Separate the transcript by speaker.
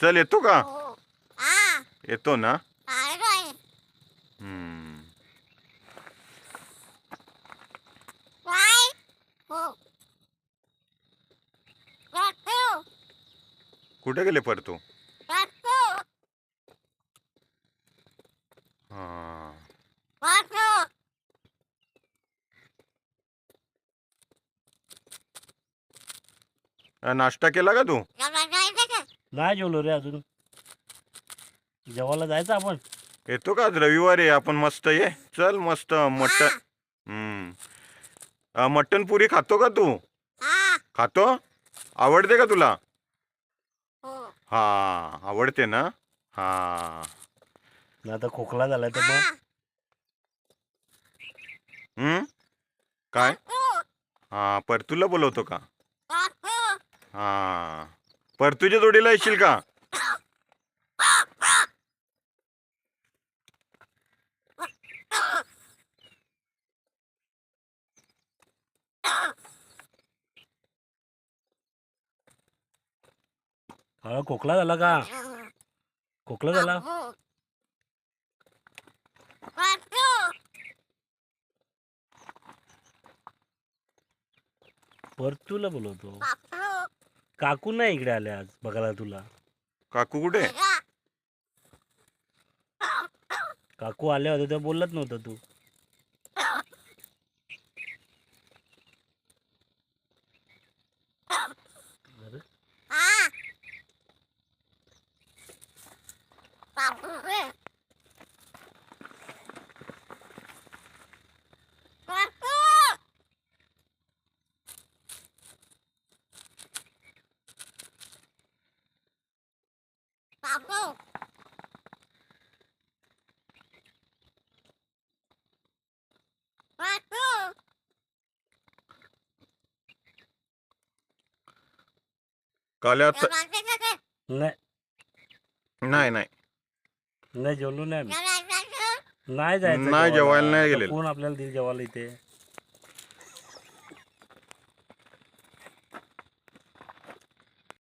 Speaker 1: चल येतो का?
Speaker 2: हो.
Speaker 1: येतो ना?
Speaker 2: हो.
Speaker 1: कुठे गेले परतू? हा. अ, नाश्ता केला का तू?
Speaker 3: नाही जेवलो रे अजून. जेवायला जायचं आपण?
Speaker 1: येतो का आज रविवार? आहे आपण मस्त ये. चल मस्त मटन हम्म. अ, मटन पुरी खातो का तू?
Speaker 2: हा.
Speaker 1: खातो? आवडते का तुला?
Speaker 2: हो.
Speaker 1: हा आवडते ना? हा.
Speaker 3: आता खोकला झाला तर मग?
Speaker 2: हा
Speaker 1: हम्म? काय? हा परतूला बोलवतो का? हा. परतूच्या जोडीला येशील का?
Speaker 3: हा खोकला झाला का? खोकला झाला? परतूला बोलवतो.
Speaker 2: काकू
Speaker 3: नाही इकडे आले आज बघायला तुला.
Speaker 1: काकू कुठे?
Speaker 3: काकू आले होते तेव्हा बोलत नव्हतं तू. अरे,
Speaker 2: हा काकू रे काकू
Speaker 3: नाही.
Speaker 1: नाही नाही.
Speaker 3: नाही जेवलो नाही आम्ही. नाही जायचं
Speaker 1: नाही, जेवायला नाही गेलेलो.
Speaker 3: कोण आपल्याला दिल जेवायला इथे?